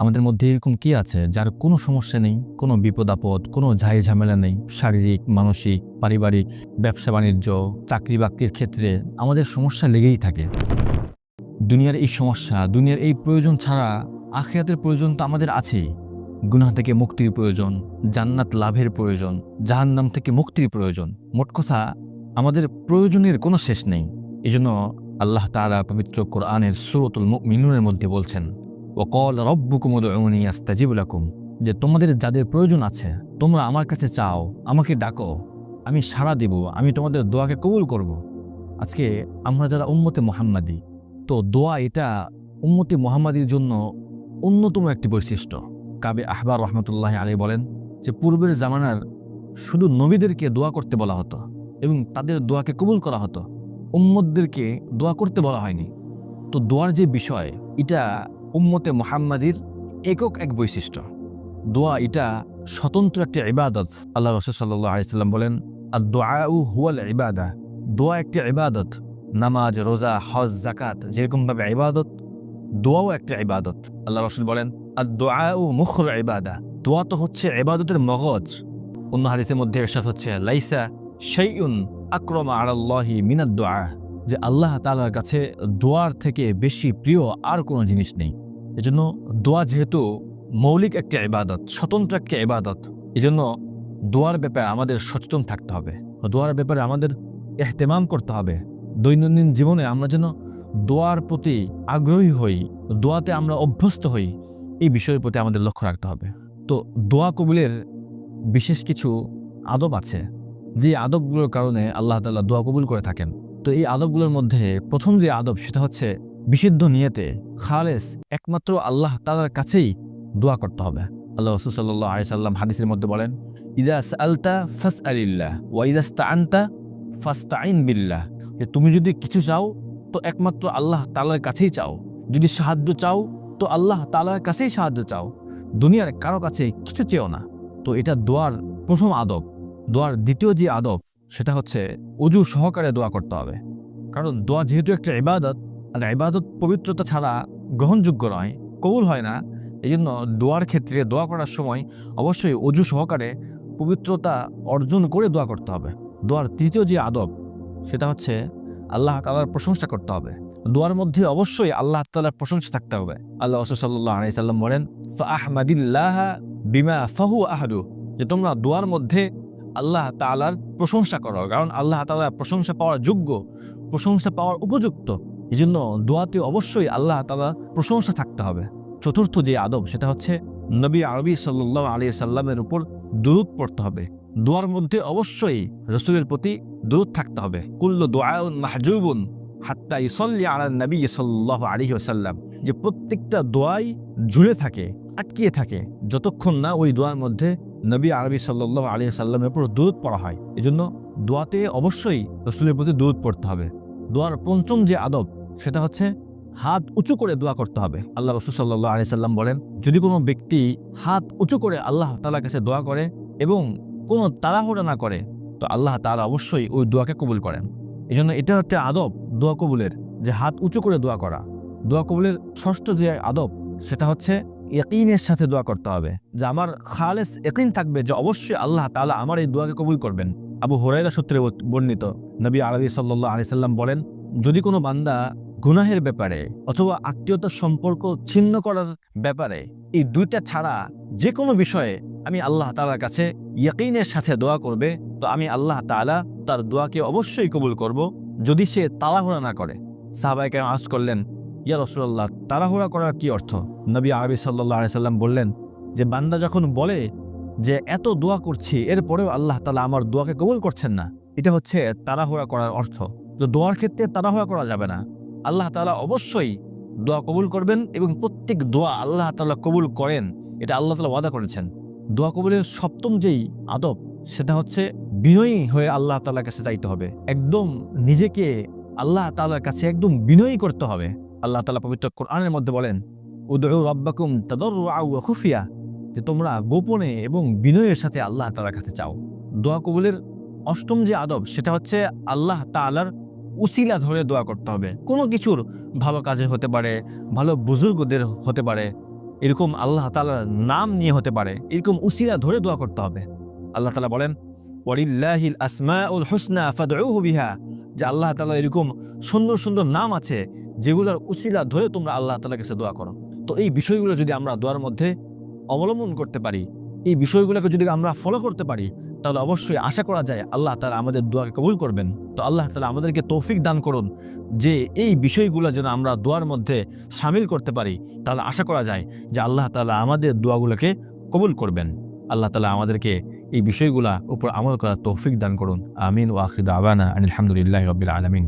আমাদের মধ্যে এরকম কি আছে যার কোনো সমস্যা নেই, কোনো বিপদ আপদ, কোনো ঝাই ঝামেলা নেই? শারীরিক, মানসিক, পারিবারিক, ব্যবসা, বাণিজ্য, চাকরি, বাকরির ক্ষেত্রে আমাদের সমস্যা লেগেই থাকে। দুনিয়ার এই সমস্যা, দুনিয়ার এই প্রয়োজন ছাড়া আখিরাতের প্রয়োজন তো আমাদের আছেই। গুনাহ থেকে মুক্তির প্রয়োজন, জান্নাত লাভের প্রয়োজন, জাহান্নাম থেকে মুক্তির প্রয়োজন। মোট কথা, আমাদের প্রয়োজনের কোনো শেষ নেই। এজন্য আল্লাহ তাআলা পবিত্র কোরআনের সুরতুল মিনুনের মধ্যে বলছেন ওকল রব্বুকুম উদউনি আস্তাজিব লাকুম যে তোমাদের যাদের প্রয়োজন আছে, তোমরা আমার কাছে চাও, আমাকে ডাকো। আমি সাড়া দিব, আমি তোমাদের দোয়াকে কবুল করব। আজকে আমরা যারা উম্মতে মোহাম্মাদি, তো দোয়া এটা উম্মতি মোহাম্মাদির জন্য অন্যতম একটি বৈশিষ্ট্য। কাবে আহবার রহমতুল্লাহ আলী বলেন যে, পূর্বের জামানার শুধু নবীদেরকে দোয়া করতে বলা হতো এবং তাদের দোয়াকে কবুল করা হতো। উম্মতদেরকে দোয়া করতে বলা হয়নি। তো দোয়ার যে বিষয়, এটা উম্মতে মোহাম্মাদির একক এক বৈশিষ্ট্য। দোয়া এটা স্বতন্ত্র একটি ইবাদত। আল্লাহ রসুল সাল্লাহ আলিয়াল্লাম বলেন আর দোয়া উ হুয়াল ইবাদা। দোয়া একটি ইবাদত। নামাজ, রোজা, হজ জাকাত যেরকমভাবে ইবাদত, দোয়াও একটা ইবাদত। আল্লাহ রসুল বলেন আর দোয়া ও মুখর ইবাদা। দোয়া তো হচ্ছে ইবাদতের মগজ। অন্য হাদিসের মধ্যে এরশাদ হচ্ছে, লাইসা শাইউন আক্রমা আলাল্লাহি মিনাদ দোয়া যে আল্লাহ তাআলার কাছে দোয়ার থেকে বেশি প্রিয় আর কোনো জিনিস নেই। এজন্য দোয়া যেহেতু মৌলিক একটা ইবাদত, স্বতন্ত্র একটা ইবাদত, এজন্য দোয়ার ব্যাপারে আমাদের সচেতন থাকতে হবে দোয়ার ব্যাপারে আমাদের এহতেমাম করতে হবে। দৈনন্দিন জীবনে আমরা যেন দোয়ার প্রতি আগ্রহী হই, দোয়াতে আমরা অভ্যস্ত হই, এই বিষয়ের প্রতি আমাদের লক্ষ্য রাখতে হবে। তো দোয়া কবুলের বিশেষ কিছু আদব আছে, যে আদবগুলোর কারণে আল্লাহ তাআলা দোয়া কবুল করে থাকেন। তো এই আদবগুলোর মধ্যে প্রথম যে আদব সেটা হচ্ছে বিশুদ্ধ নিয়েতে খালেস একমাত্র আল্লাহ তাআলার কাছেই দোয়া করতে হবে। আল্লাহ রসুল সাল্লাহ আলি সাল্লাম হাদিসের মধ্যে বলেন ইদাস আলতা ফাস আলিল্লাহ ওয়াইদাস্তা আনতা ফাস্তা আইন বিল্লাহ। যে তুমি যদি কিছু চাও, তো একমাত্র আল্লাহ তালার কাছেই চাও। যদি সাহায্য চাও, তো আল্লাহ তালার কাছেই সাহায্য চাও। দুনিয়ার কারও কাছে কিছু চেও না। তো এটা দোয়ার প্রথম আদব। দোয়ার দ্বিতীয় যে আদব, সেটা হচ্ছে অজু সহকারে দোয়া করতে হবে। কারণ দোয়া যেহেতু একটা ইবাদত আর ইবাদত পবিত্রতা ছাড়া গ্রহণযোগ্য নয়, কবুল হয় না। এই জন্য দোয়ার ক্ষেত্রে দোয়া করার সময় অবশ্যই অজু সহকারে পবিত্রতা অর্জন করে দোয়া করতে হবে। দোয়ার তৃতীয় যে আদব, সেটা হচ্ছে আল্লাহ তালার প্রশংসা করতে হবে। দোয়ার মধ্যে অবশ্যই আল্লাহ তালার প্রশংসা থাকতে হবে। আল্লাহ সাল্লাহ আলি সাল্লাম বলেন আহমাদিল্লাহ বিমা ফাহু আহাদু। যে তোমরা দোয়ার মধ্যে আল্লাহ তালার প্রশংসা করো, কারণ আল্লাহ তালা প্রশংসা পাওয়ার যোগ্য, প্রশংসা পাওয়ার উপযুক্ত। এই জন্য দোয়াতে অবশ্যই আল্লাহ তালা প্রশংসা থাকতে হবে। চতুর্থ যে আদব, সেটা হচ্ছে নবী আরবি সাল্লাহ আলী সাল্লামের উপর দূরত পড়তে হবে। দোয়ার মধ্যে অবশ্যই রসুলের প্রতি দূরত থাকতে হবে। কুল্ল দোয়াউন মাহজুবুন হাত্তা ইসল্লি আলা নবী সাল্লাহ আলী সাল্লাম যে প্রত্যেকটা দোয়াই জুড়ে থাকে, আটকিয়ে থাকে, যতক্ষণ না ওই দোয়ার মধ্যে নবী আরবি সাল্লাহ আলী সাল্লামের উপর দূরত পড়া হয়। এজন্য দোয়াতে অবশ্যই রসুলের প্রতি দূরত পড়তে হবে। দোয়ার পঞ্চম যে আদব সেটা হচ্ছে হাত উঁচু করে দোয়া করতে হবে। আল্লাহ রসুল সাল্লাহ আলি সাল্লাম বলেন, যদি কোনো ব্যক্তি হাত উঁচু করে আল্লাহ তালার কাছে দোয়া করে এবং কোনো তাড়াহুড়া না করে, তো আল্লাহ তালা অবশ্যই ওই দোয়াকে কবুল করেন। এই জন্য এটা হচ্ছে আদব, দোয়া কবুলের যে হাত উঁচু করে দোয়া করা। দোয়া কবুলের ষষ্ঠ যে আদব, সেটা হচ্ছে একিনের সাথে দোয়া করতে হবে, যে আমার খালেস একিন থাকবে যে অবশ্যই আল্লাহ তালা আমার এই দোয়াকে কবুল করবেন। আবু হরাইরা সূত্রে বর্ণিত, নবী আরবি সাল্লাহ আলি সাল্লাম বলেন, যদি কোনো বান্দা গুনাহের ব্যাপারে অথবা আত্মীয়তার সম্পর্ক ছিন্ন করার ব্যাপারে এই দুইটা ছাড়া যে কোনো বিষয়ে আমি আল্লাহ তালার কাছে ইয়াকিনের সাথে দোয়া করবে, তো আমি আল্লাহ তালা তার দোয়াকে অবশ্যই কবুল করব যদি সে তাড়াহুড়া না করে। সাহবাইকে আজ করলেন, ইয়া রসুল্লাহ তাড়াহুড়া করার কি অর্থ? নবী আরবি সাল্লাহ সাল্লাম বললেন, যে বান্দা যখন বলে যে এত দোয়া করছি এরপরেও আল্লাহ তালা আমার দোয়াকে কবুল করছেন না, এটা হচ্ছে তাড়াহুড়া করার অর্থ। তো দোয়ার ক্ষেত্রে তাড়াহুড়া করা যাবে না। আল্লাহ তালা অবশ্যই দোয়া কবুল করবেন এবং প্রত্যেক দোয়া আল্লাহ তালা কবুল করেন। এটা আল্লাহ তালা ওয়াদা করেছেন। দোয়া কবুলের সপ্তম যেই আদব, সেটা হচ্ছে বিনয়ী হয়ে আল্লাহ তালার কাছে চাইতে হবে। একদম নিজেকে আল্লাহ তালার কাছে একদম বিনয়ী করতে হবে। আল্লাহ তালা পবিত্র কোরআনের মধ্যে বলেন, উদউ রব্বাকুম তাদর খুফিয়া যে তোমরা গোপনে এবং বিনয়ের সাথে আল্লাহ তালার কাছে চাও দোয়া কবুলের অষ্টম যে আদব, সেটা হচ্ছে আল্লাহ তালার উসিলা ধরে দোয়া করতে হবে। কোনো কিছুর ভালো কাজে হতে পারে, ভালো বুজুর্গদের হতে পারে, এরকম আল্লাহ তালার নাম নিয়ে হতে পারে, এরকম উসিলা ধরে দোয়া করতে হবে। আল্লাহ তালা বলেন, ওয়ালিল্লাহিল আসমাউল হুসনা ফাদউহু বিহা। যে আল্লাহ তালা এরকম সুন্দর সুন্দর নাম আছে, যেগুলোর উসিলা ধরে তোমরা আল্লাহ তাআলার কাছে দোয়া করো। তো এই বিষয়গুলো যদি আমরা দোয়ার মধ্যে অবলম্বন করতে পারি এই বিষয়গুলোকে যদি আমরা ফলো করতে পারি, তাহলে অবশ্যই আশা করা যায় আল্লাহ তাআলা আমাদের দোয়াকে কবুল করবেন। তো আল্লাহ তালা আমাদেরকে তৌফিক দান করুন যে এই বিষয়গুলো যেন আমরা দোয়ার মধ্যে সামিল করতে পারি। তাহলে আশা করা যায় যে আল্লাহ তালা আমাদের দোয়াগুলোকে কবুল করবেন। আল্লাহ তালা আমাদেরকে এই বিষয়গুলা উপর আমল করার তৌফিক দান করুন। আমিন ও আখিদ আবানা আনিল আলহামদুলিল্লাহ রবিল আলমিন।